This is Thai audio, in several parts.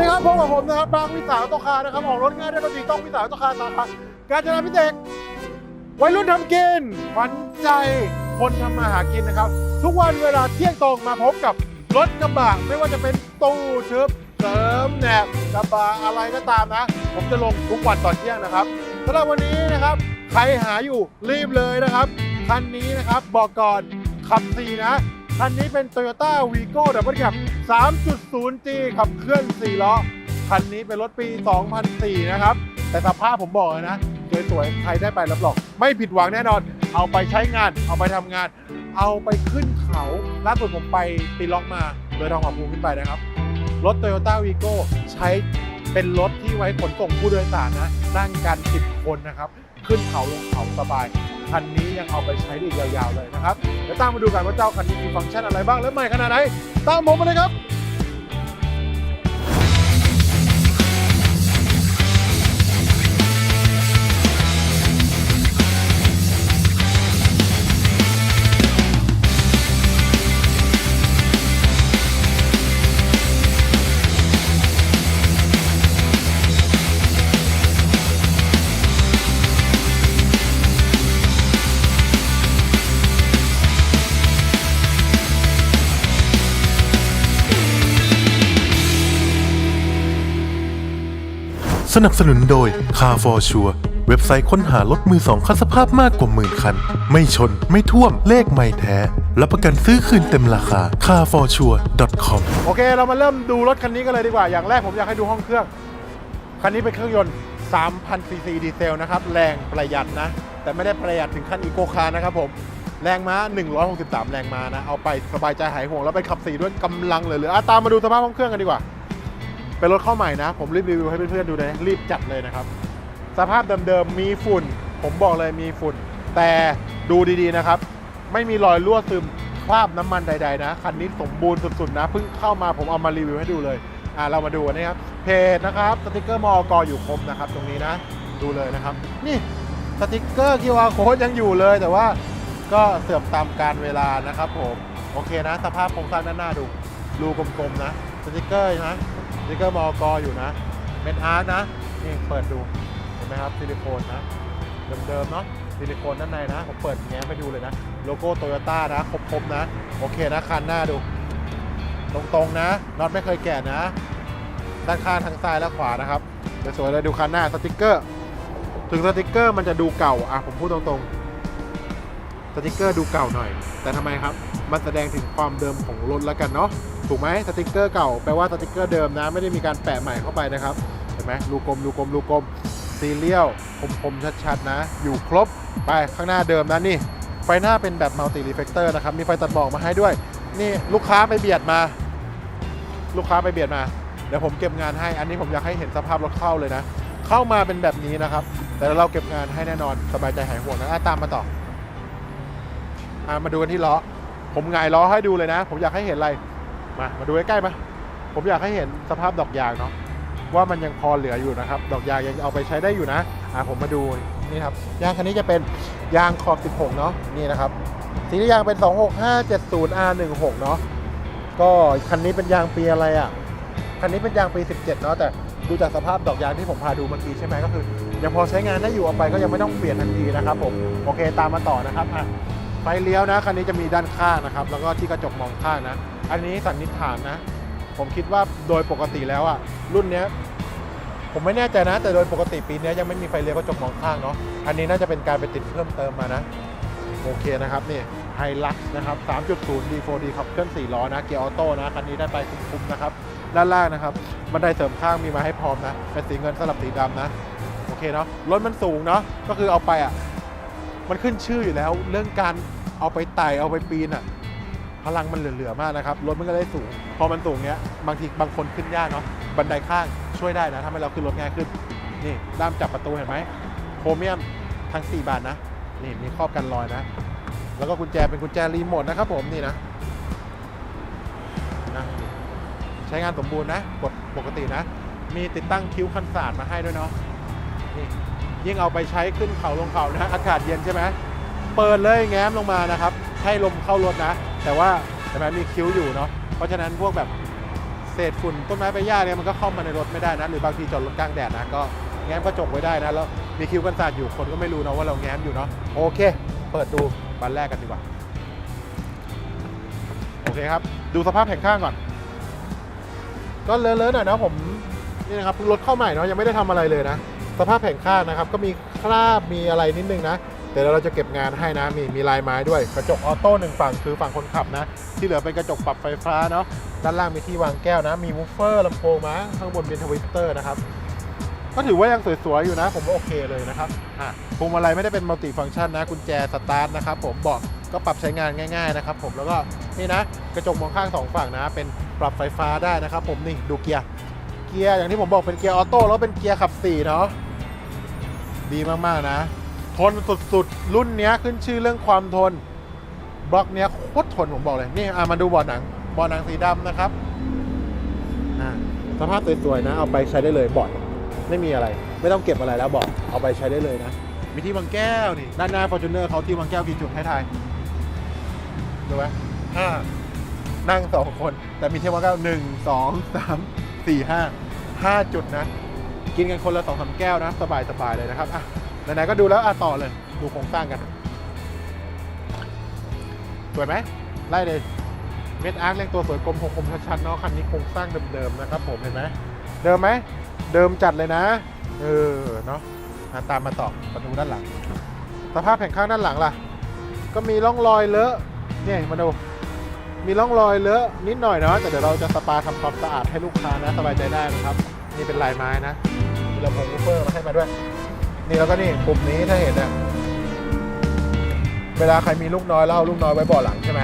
ดีครับพบกับผมนะครับบางวิสาหตคานะครับออกรถง่ายได้รถดีต้องวิสาหตคาสาขาการจนาพิเศษวัยรุ่นทำกินขวัญใจคนทำมาหากินนะครับ ทุกวันเวลาเที่ยงตรงมาพบกับรถกระบะไม่ว่าจะเป็นตู้ทึบเสริมแหนบกระบะอะไรก็ตามนะ ผมจะลงทุกวันตอนเที่ยงนะครับสำหรับวันนี้นะครับ ใครหาอยู่รีบเลยนะครับคันนี้นะครับบอกก่อนขับสีนะ คันนี้เป็น Toyota Vigo ดับเบิลแคป 3.0G ขับเคลื่อน 4 ล้อ คันนี้เป็นรถปี 2004 นะครับ แต่สภาพผมบอกเลยนะ สวยๆ ใครได้ไปรับรองไม่ผิดหวังแน่นอน เอาไปใช้งาน เอาไปทำงาน เอาไปขึ้นเขาล่าสุดผมไปตีล็อกมาโดยทองผาภูขึ้นไปนะครับ รถ Toyota Vigo ใช้เป็นรถที่ไว้ขนส่งผู้โดยสารนะ นั่งกัน 10 คนนะครับ ขึ้นเขาลงเขาสบาย คันนี้ยังเอาไปใช้ได้อีกยาวๆเลยนะครับเดี๋ยวตามมาดูกันว่าเจ้าคันนี้มีฟังก์ชันอะไรบ้างและใหม่ขนาดไหนตามผมมาเลยครับ สนับสนุนโดย Car for Sure เว็บไซต์ค้นหารถมือสองคันสภาพมากกว่าหมื่นคัน ไม่ชน ไม่ท่วม เลขไม่แท้ รับประกันซื้อคืนเต็มราคา carforsure.com โอเค เรามาเริ่มดูรถคันนี้กันเลยดีกว่า อย่างแรกผมอยากให้ดูห้องเครื่อง คันนี้เป็นเครื่องยนต์ 3,000 ซีซีดีเซลนะครับ แรงประหยัดนะ แต่ไม่ได้ประหยัดถึงขั้นอีโกคาร์นะครับผม แรงม้า 163 แรงม้านะ เอาไปสบายใจหายห่วงแล้วไปขับสีด้วยกำลังเลยหลืออะตามมาดูสภาพห้องเครื่องกันดีกว่า เป็นรถเข้าใหม่นะ ผมรีบรีวิวให้เพื่อนๆดูนะรีบจัดเลยนะครับ สภาพเดิมๆมีฝุ่น ผมบอกเลยมีฝุ่น แต่ดูดีๆนะครับ ไม่มีรอยรั่วซึมคราบน้ำมันใดๆนะคันนี้สมบูรณ์สุดๆนะเพิ่งเข้ามาผมเอามารีวิวให้ดูเลยอ่าเรามาดูนนะครับเพจนะครับสติกเกอร์มอกอยู่ครบนะครับ ตรงนี้นะดูเลยนะครับ นี่สติกเกอร์ QR code ยังอยู่เลย แต่ว่าก็เสื่อมตามการเวลานะครับผม โอเคนะ สภาพโครงสร้างด้านหน้าดูรูกลมๆนะสติกเกอร์นะ สติกเกอร์มอกอยู่นะเป็นอาร์ตนะ นี่เปิดดู เห็นไหมครับซิลิโคนนะ เดิมๆเนาะซิลิโคนด้านในนะ ผมเปิดแง้มไปดูเลยนะ โลโก้โตโยต้านะ ครบๆนะ โอเคนะ คันหน้าดู ตรงๆนะน็อตไม่เคยแกะนะ ด้านข้างทางซ้ายและขวานะครับสวยเลยดูคันหน้าสติกเกอร์ ถึงสติกเกอร์มันจะดูเก่า อะผมพูดตรงๆ สติกเกอร์ดูเก่าหน่อย แต่ทำไมครับ มันแสดงถึงความเดิมของรถแล้วกันเนาะ ถูกไหมสติกเกอร์เก่าแปลว่าสติกเกอร์เดิมนะ ไม่ได้มีการแปะใหม่เข้าไปนะครับ เห็นไหมรูกลมรูกลมรูกลมซีเรียลคมๆชัดๆนะ อยู่ครบ ไปข้างหน้าเดิมนะนี่ ไฟหน้าเป็นแบบมัลติรีเฟกเตอร์นะครับ มีไฟตัดหมอกมาให้ด้วย นี่ลูกค้าไปเบียดมา ลูกค้าไปเบียดมา เดี๋ยวผมเก็บงานให้ อันนี้ผมอยากให้เห็นสภาพรถเข้าเลยนะ เข้ามาเป็นแบบนี้นะครับ แต่เราเก็บงานให้แน่นอน สบายใจหายห่วงนะตามมาต่อ อะมาดูกันที่ล้อ ผมหงายล้อให้ดูเลยนะ ผมอยากให้เห็นอะไร มา มาดูใกล้ๆมา ผมอยากให้เห็นสภาพดอกยางเนาะ ว่ามันยังพอเหลืออยู่นะครับ ดอกยางยังเอาไปใช้ได้อยู่นะ อะผมมาดูนี่ครับ ยางคันนี้จะเป็นยางขอบ 16 เนาะ นี่นะครับ สียางเป็น 26570R16 เนาะ ก็คันนี้เป็นยางปีอะไรอะ คันนี้เป็นยางปี 17 เนาะแต่ดูจากสภาพดอกยางที่ผมพาดูเมื่อกี้ใช่ไหมก็คือ ยังพอใช้งานได้อยู่เอาไปก็ยังไม่ต้องเปลี่ยนทันทีนะครับผม โอเคตามมาต่อนะครับอะ ไฟเลี้ยวนะคันนี้จะมีด้านข้างนะครับ แล้วก็ที่กระจกมองข้างนะ อันนี้สันนิษฐานนะ ผมคิดว่าโดยปกติแล้วอะรุ่นเนี้ยผมไม่แน่ใจนะ แต่โดยปกติปีนี้ยังไม่มีไฟเลี้ยวกระจกมองข้างเนาะอันนี้น่าจะเป็นการไปติดเพิ่มเติมมานะโอเคนะครับนี่ไฮลักนะครับ 3.0 D4D ขับเคลื่อน4ล้อนะเกียร์ออโต้นะคันนี้ได้ไปคุ้มๆนะครับด้านล่างนะครับบันไดเสริมข้างมีมาให้พร้อมนะเป็นสีเงินสลับสีดำนะโอเคเนาะรถมันสูงเนาะก็คือเอาไปอะ มันขึ้นชื่ออยู่แล้ว เรื่องการเอาไปไต่เอาไปปีนอะพลังมันเหลือๆมากนะครับรถมันก็ได้สูง พอมันสูงเนี้ยบางทีบางคนขึ้นยากเนาะบันไดข้างช่วยได้นะทำให้เราขึ้นรถง่ายขึ้นนี่ด้ามจับประตูเห็นไหมโครเมียมทั้ง 4 บานนะนี่มีครอบกันรอยนะ แล้วก็กุญแจเป็นกุญแจรีโมทนะครับผมนี่นะนะใช้งานสมบูรณ์นะกดปกตินะ มีติดตั้งคิ้วคันศาสตร์มาให้ด้วยเนาะนี่ ยิ่งเอาไปใช้ขึ้นเขาลงเขานะอากาศเย็นใช่ไหมเปิดเลยแง้มลงมานะครับ ให้ลมเข้ารถนะ แต่ว่าใช่ไหมมีคิ้วอยู่เนาะเพราะฉะนั้นพวกแบบเศษฝุ่นต้นไม้ใบหญ้าเนี่ยมันก็เข้ามาในรถไม่ได้นะ หรือบางทีจอดรถกลางแดดนะก็แง้มกระจกไว้ได้นะแล้วมีคิ้วกันศาสตร์อยู่คนก็ไม่รู้นะว่าเราแง้มอยู่เนาะโอเค เปิดดูบันแรกกันดีกว่าโอเคครับ ดูสภาพแผงข้างก่อน ก็เลอะๆหน่อยนะผมนี่นะครับเพิ่งรถเข้าใหม่เนาะยังไม่ได้ทำอะไรเลยนะ สภาพแผงข้างนะครับ ก็มีคราบมีอะไรนิดนึงนะเดี๋ยวเราจะเก็บงานให้นะ มีมีลายไม้ด้วย กระจกออโต้หนึ่งฝั่งคือฝั่งคนขับนะ ที่เหลือเป็นกระจกปรับไฟฟ้าเนาะด้านล่างมีที่วางแก้วนะ มีวูฟเฟอร์ลำโพงมาข้างบนเป็นทวิสเตอร์นะครับก็ถือว่ายังสวยๆอยู่นะ ผมว่าโอเคเลยนะครับอะพวงมาลัยไม่ได้เป็นมัลติฟังก์ชันนะกุญแจสตาร์ทนะครับผมเบอกก็ปรับใช้งานง่าย ๆนะครับ ผมแล้วก็นี่นะ กระจกมองข้างสองฝั่งนะ เป็นปรับไฟฟ้าได้นะครับ ผมนี่ดูเกียร์เกียร์อย่างที่ผมบอกเป็นเกียร์ออโต้แล้วเป็นเกียร์ขับสี่เนาะ ดีมากๆนะ ทนสุดๆ รุ่นเนี้ยขึ้นชื่อเรื่องความทน บล็อกเนี้ยโคตรทนผมบอกเลย นี่อะมาดูบาะหนังบาะหนังสีดำนะครับสภาพสวยๆนะ เอาไปใช้ได้เลยบาะไม่มีอะไร ไม่ต้องเก็บอะไรแล้วบาะเอาไปใช้ได้เลยนะ มีที่วางแก้วนี่ ด้านหน้า f o r t u n e r เขาที่วางแก้วกี่จุดให้ทายดูไหมห้านั่งสองคน แต่มีที่วางแก้วหนึ่งสองสามสี่ห้าห้าจุดนะ กินกันคนละสองสามแก้วนะสบายๆเลยนะครับอะไหนๆก็ดูแล้วอะต่อเลย ดูโครงสร้างกันสวยไหมไล่เลยเม็ดอาร์คเรียงตัวสวยกลมคมชัดๆเนาะคันนี้โครงสร้างเดิมๆนะครับผมเห็นไหมเดิมไหมเดิมจัดเลยนะเออเนาะะตามมาต่อประตูด้านหลัง สภาพแผงข้างด้านหลังล่ะ ก็มีร่องรอยเลอะเนี่ยมาดูมีร่องรอยเลอะนิดหน่อยเนาะแต่เดี๋ยวเราจะสปาทำความสะอาดให้ลูกค้านะสบายใจได้นะครับ นี่เป็นลายไม้นะ ลำโพงวูเฟอร์มาให้มาด้วย นี่แล้วก็นี่ปุ่มนี้ถ้าเห็นเนี่ยเวลาใครมีลูกน้อยแล้วเอาลูกน้อยไว้เบาะหลังใช่ไหม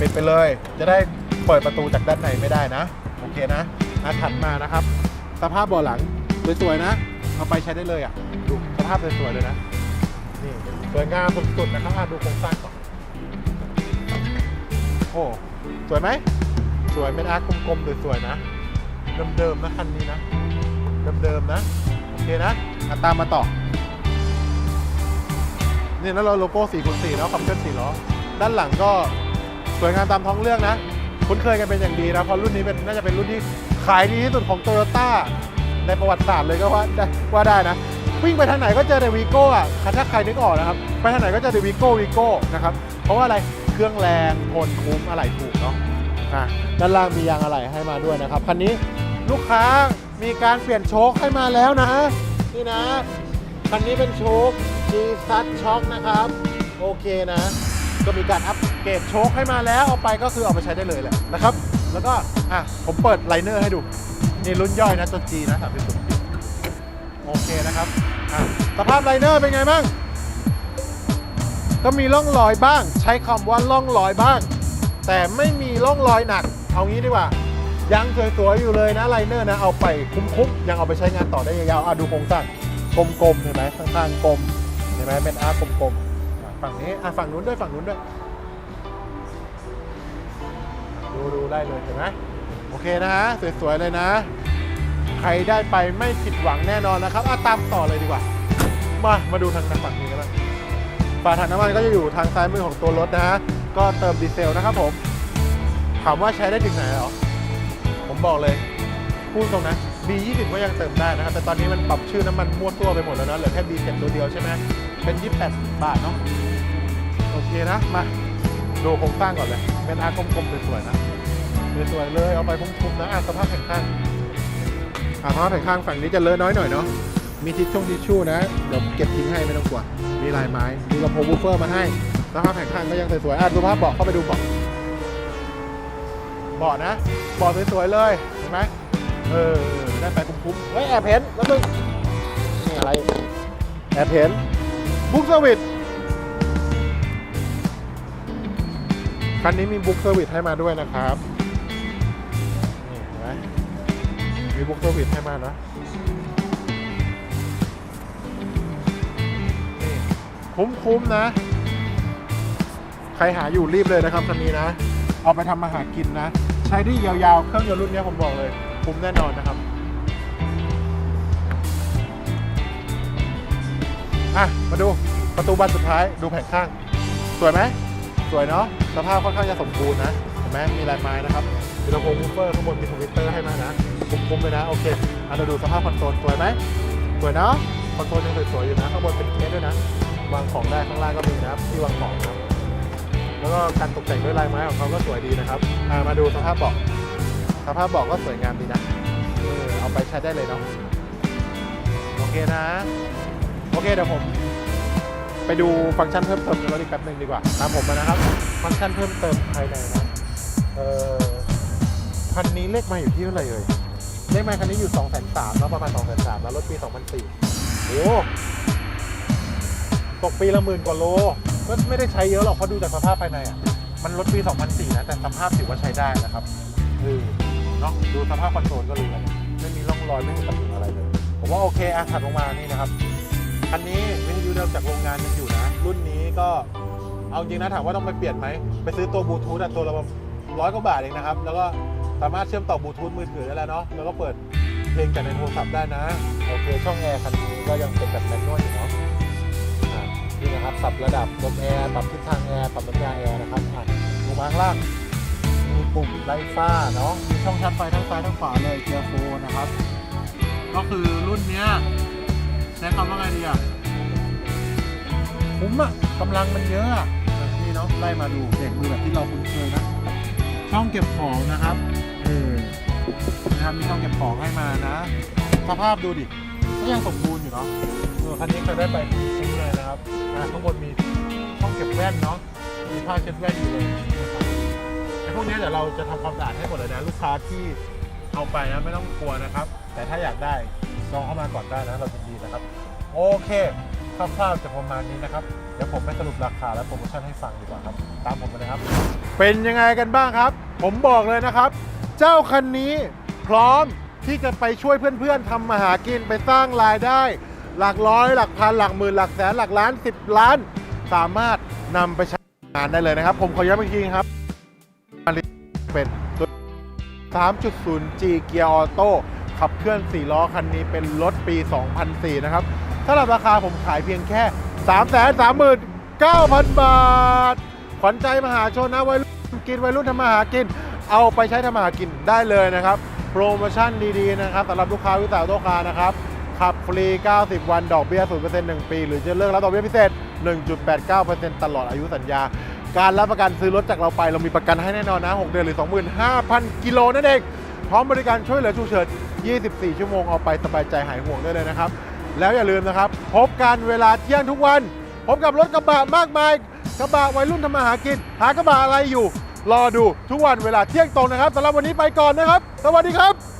ปิดไปเลย จะได้เปิดประตูจากด้านในไม่ได้นะ โอเคนะอะถัดมานะครับ สภาพเบาะหลังสวยๆนะ เอาไปใช้ได้เลยอะ ดูสภาพสวยๆเลยนะ นี่สวยงามสุดๆนะครับดูโครงสร้างก่อนโอ้สวยไหมสวยเป็นอาร์กลมๆสวยๆนะ เดิมๆนะคันนี้นะ เดิมๆนะ โอเคนะอะตามมาต่อเนี่ยแล้วเราโลโก้4คูณ4แล้วขับเคลื่อน4ล้อด้านหลังก็สวยงามตามท้องเรื่องนะ คุ้นเคยกันเป็นอย่างดีนะเพราะรุ่นนี้เป็นน่าจะเป็นรุ่นที่ขายดีที่สุดของโตโยต้าในประวัติศาสตร์เลยก็ว่าได้ว่าได้นะ วิ่งไปทางไหนก็เจอแต่วีโก้อะถ้าใครนึกออกนะครับ ไปทางไหนก็เจอแต่วีโก้วีโก้นะครับ เพราะว่าอะไรเครื่องแรงทนคุ้มอะไรถูกเนาะอะด้านล่างมียางอะไหล่ให้มาด้วยนะครับคันนี้ลูกค้า มีการเปลี่ยนโชคให้มาแล้วนะ นี่นะ คันนี้เป็นโชค G s u t Shock นะครับ โอเคนะ ก็มีการอัปเกรดโชคให้มาแล้ว เอาไปก็คือเอาไปใช้ได้เลยแหละนะครับ แล้วก็ อะ ผมเปิดไลเนอร์ให้ดู นี่รุ่นย่อยนะตัว G นะสามสิบโอเคนะครับ อะ สภาพไลเนอร์เป็นไงบ้าง ก็มีร่องรอยบ้าง ใช้คำว่าร่องรอยบ้าง แต่ไม่มีร่องรอยหนัก เอางี้ดีกว่า ยังสวยๆอยู่เลยนะไลเนอร์นะเอาไปคุ้มๆยังเอาไปใช้งานต่อได้ยาวๆอะดูโครงสร้างกลมๆเห็นไหมข้างๆกลมเห็นไหมเป็นอาร์กลมๆฝั่งนี้อะฝั่งนู้นด้วยฝั่งนู้นด้วยดูดูได้เลยเห็นไหมโอเคนะฮะสวยๆเลยนะ ใครได้ไปไม่ผิดหวังแน่นอนนะครับอะตามต่อเลยดีกว่า มามาดูทางฝั่งนี้กันบ้างฝาถังน้ำมันก็จะอยู่ทางซ้ายมือของตัวรถนะฮะก็เติมดีเซลนะครับผมถามว่าใช้ได้ถึงไหนหรอ บอกเลย พูดตรงนะ B20 ก็ยังเติมได้นะครับ แต่ตอนนี้มันปรับชื่อน้ำมันมั่วตัวไปหมดแล้วนะเหลือแค่ B7 ตัวเดียวใช่ไหมเป็น 28 บาทเนาะโอเคนะ มาดูโครงสร้างก่อนเลย เป็นอาร์กลมๆสวยๆนะสวยๆเลยเอาไปคุ้มๆนะอะสภาพแผ่นข้างอะสภาพแผ่นข้างฝั่งนี้จะเลอะน้อยหน่อยเนาะมีทิชช่งทิชชู่นะเดี๋ยวเก็บทิ้งให้ไม่ต้องกลัวมีลายไม้มีลำโพงวูฟเฟอร์มาให้สภาพแผ่นข้างก็ยังสวยๆอะดูภาพเบาะเข้าไปดูเบาะ เบาะนะเบาะสวยๆเลยเห็นไหมเออได้ไปคุ้มๆเฮ้ยแอบเห็นแล้วมึงนี่อะไรแอบเห็นบุ๊กเซอร์วิสคันนี้มีบุ๊กเซอร์วิสให้มาด้วยนะครับนี่เห็นไหมมีบุ๊กเซอร์วิสให้มานะนี่คุ้มๆนะใครหาอยู่รีบเลยนะครับคันนี้นะ เอาไปทำมาหากินนะ ใช้ได้ยาวๆ เครื่องยนต์รุ่นนี้ผมบอกเลยคุ้มแน่นอนนะครับอะมาดูประตูบานสุดท้ายดูแผงข้าง สวยไหมสวยเนาะสภาพค่อนข้างจะสมบูรณ์นะเห็นไหมมีลายไม้นะครับมีลำโพงวูฟเฟอร์ข้างบนมีทวิตเตอร์ให้มานะคุ้มๆเลยนะโอเคอันเราดูสภาพคอนโซลสวยไหมสวยเนาะคอนโซลยังสวยๆอยู่นะข้างบนเป็นเคสด้วยนะวางของได้ข้างล่างก็มีนะครับที่วางของนะครับ แล้วก็การตกแต่งด้วยลายไม้ของเขาก็สวยดีนะครับอ่ามาดูสภาพเบาะสภาพเบาะก็สวยงามดีนะเออเอาไปใช้ได้เลยเนาะโอเคนะ โอเคเดี๋ยวผมไปดูฟังก์ชันเพิ่มเติมในรถอีกแป๊บหนึ่งดีกว่าตามผมมานะครับ ฟังก์ชันเพิ่มเติมภายในนะเออคันนี้เลขไมาอยู่ที่เท่าไหร่เอ่ยเลขไมาคันนี้อยู่ 2 3 0 0 0เนาะประมาณ 2 3 0 0 0แล้วรถปี 2004โอ้ตกปีละหมื่นกว่าโล ก็ไม่ได้ใช้เยอะหรอกเพราะดูจากสภาพภายในอะ มันรถปี 2004 นะ แต่สภาพถือว่าใช้ได้นะครับเออเนาะดูสภาพคอนโซลก็รู้แล้วไม่มีร่องรอยไม่มีตำหนิอะไรเลย ผมว่าโอเคอะถัดลงมานี่นะครับคันนี้วิทยุเดิมจากโรงงานยังอยู่นะ รุ่นนี้ก็เอาจริงนะถามว่าต้องไปเปลี่ยนไหม ไปซื้อตัวบลูทูธอะตัวละร้อยกว่าบาทเองนะครับ แล้วก็สามารถเชื่อมต่อบลูทูธมือถือได้แล้วเนาะแล้วก็เปิดเพลงจากในโทรศัพท์ได้นะ โอเค ช่องแอร์คันนี้ก็ยังเป็นแบบแมนนวลอยู่เนาะ นี่นะครับปรับระดับลมแอร์ปรับทิศทางแอร์ปรับน้ำยาแอร์นะครับอะลงมาข้างล่างมีปุ่มไล่ฟ้าเนาะมีช่องชาร์จไฟทั้งซ้ายทั้งขวาเลยเกียร์โฟนะครับ ก็คือรุ่นเนี้ยใช้คำว่าไงดีอะคุ้มอะกำลังมันเยอะอะนี่เนาะไล่มาดูเบรกมือแบบที่เราคุ้นเคยนะช่องเก็บของนะครับเออนะครับมีช่องเก็บของให้มานะสภาพดูดิก็ยังสมบูรณ์อยู่เนาะเออคันนี้เคยได้ไป ว่นเนาะมีผ้าเช็ดแว่นอยู่เลยนะครับไอ้พวกนี้เดี๋ยวเราจะทำความสะอาดให้หมดเลยนะ ลูกค้าที่เอาไปนะไม่ต้องกลัวนะครับ แต่ถ้าอยากได้ลองเข้ามาก่อนได้นะเรายินดีนะครับ โอเคคร่าวๆจะประมาณนี้นะครับ เดี๋ยวผมไปสรุปราคาและโปรโมชั่นให้ฟังดีกว่าครับ ตามผมมาเลยครับ เป็นยังไงกันบ้างครับ ผมบอกเลยนะครับ เจ้าคันนี้พร้อมที่จะไปช่วยเพื่อนๆทำมาหากินไปสร้างรายได้ หลักร้อยหลักพันหลักหมื่นหลักแสนหลักล้าน 10 ล้าน สามารถนำไปใช้งานได้เลยนะครับ ผมขอย้ำอีกทีครับเป็นตัว 3.0G เกียร์ออโต้ขับเคลื่อน 4 ล้อคันนี้เป็นรถปี 2004 นะครับสำหรับราคาผมขายเพียงแค่ 339,000 บาท ขวัญใจมหาชนนะวัยรุ่นกินวัยรุ่นทำมาหากิน เอาไปใช้ทำมาหากินได้เลยนะครับ โปรโมชั่นดีๆนะครับสำหรับลูกค้าวิสาหโตคานะครับ ขับฟรี 90 วัน ดอกเบี้ย 0% 1 ปี หรือจะเลือกรับดอกเบี้ยพิเศษ 1.89%ตลอดอายุสัญญา การรับประกันซื้อรถจากเราไป เรามีประกันให้แน่นอนนะ 6 เดือนหรือ 25,000 กิโลนั่นเอง พร้อมบริการช่วยเหลือฉุกเฉิน 24 ชั่วโมงเอาไปสบายใจหายห่วงได้เลยนะครับ แล้วอย่าลืมนะครับ พบกันเวลาเที่ยงทุกวัน พบกับรถกระบะมากมาย กระบะวัยรุ่นทำมาหากิน หากระบะอะไรอยู่ รอดูทุกวันเวลาเที่ยงตรงนะครับสำหรับวันนี้ไปก่อนนะครับ สวัสดีครับ